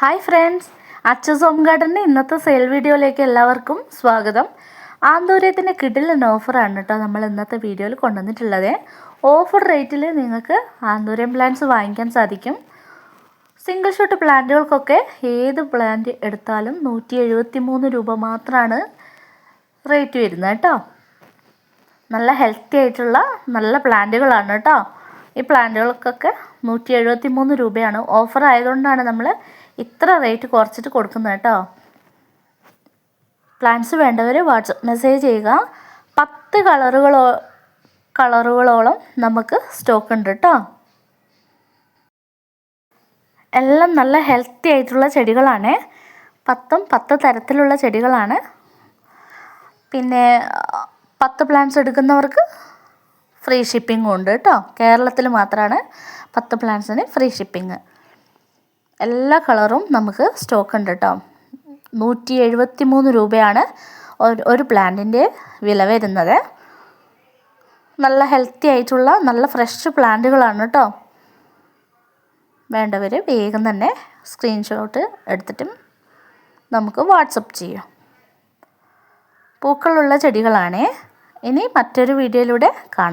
Hi friends Achus home ഗാർഡന്റെ ഇന്നത്തെ sale വീഡിയോയിലേക്ക് എല്ലാവർക്കും സ്വാഗതം. ആന്തൂര്യത്തിന്റെ കിടിലൻ ഓഫറാണ് കേട്ടോ നമ്മൾ ഇന്നത്തെ വീഡിയോയിൽ കൊണ്ടുവന്നിട്ടുള്ളത്. ഓഫർ റേറ്റിൽ നിങ്ങൾക്ക് ആന്തൂര്യം പ്ലാന്റ്സ് വാങ്ങിക്കാൻ സാധിക്കും. സിംഗിൾ ഷോട്ട് പ്ലാന്റുകൾക്കൊക്കെ ഏത് പ്ലാന്റ് എടുത്താലും നൂറ്റി എഴുപത്തി മൂന്ന് രൂപ മാത്രമാണ് റേറ്റ് വരുന്നത് കേട്ടോ. നല്ല ഹെൽത്തി ആയിട്ടുള്ള നല്ല പ്ലാന്റുകളാണ് കേട്ടോ. ഈ പ്ലാന്റുകൾക്കൊക്കെ നൂറ്റി എഴുപത്തി മൂന്ന് രൂപയാണ് ഓഫർ ആയതുകൊണ്ടാണ് നമ്മൾ ഇത്ര റേറ്റ് കുറച്ചിട്ട് കൊടുക്കുന്നത് കേട്ടോ. പ്ലാന്റ്സ് വേണ്ടവർ വാട്സപ്പ് മെസ്സേജ് ചെയ്യുക. പത്ത് കളറുകളോ കളറുകളോളം നമുക്ക് സ്റ്റോക്ക് ഉണ്ട് കേട്ടോ. എല്ലാം നല്ല ഹെൽത്തി ആയിട്ടുള്ള ചെടികളാണ്. പത്തും പത്ത് തരത്തിലുള്ള ചെടികളാണ്. പിന്നെ പത്ത് പ്ലാന്റ്സ് എടുക്കുന്നവർക്ക് ഫ്രീ ഷിപ്പിംഗ് ഉണ്ട് കേട്ടോ. കേരളത്തിൽ മാത്രമാണ് പത്ത് പ്ലാന്റ്സിന് ഫ്രീ ഷിപ്പിംഗ് എല്ലാ കളറും നമുക്ക് സ്റ്റോക്ക് ഉണ്ട് കേട്ടോ നൂറ്റി എഴുപത്തി മൂന്ന് രൂപയാണ് ഒരു പ്ലാന്റിന്റെ വില വരുന്നത്. നല്ല ഹെൽത്തി ആയിട്ടുള്ള നല്ല ഫ്രഷ് പ്ലാന്റുകളാണ് കേട്ടോ വേണ്ടവർ വേഗം തന്നെ സ്ക്രീൻഷോട്ട് എടുത്തിട്ടും നമുക്ക് വാട്സപ്പ് ചെയ്യാം. പൂക്കളുള്ള ചെടികളാണേ. ഇനി മറ്റൊരു വീഡിയോയിലൂടെ കാണാം.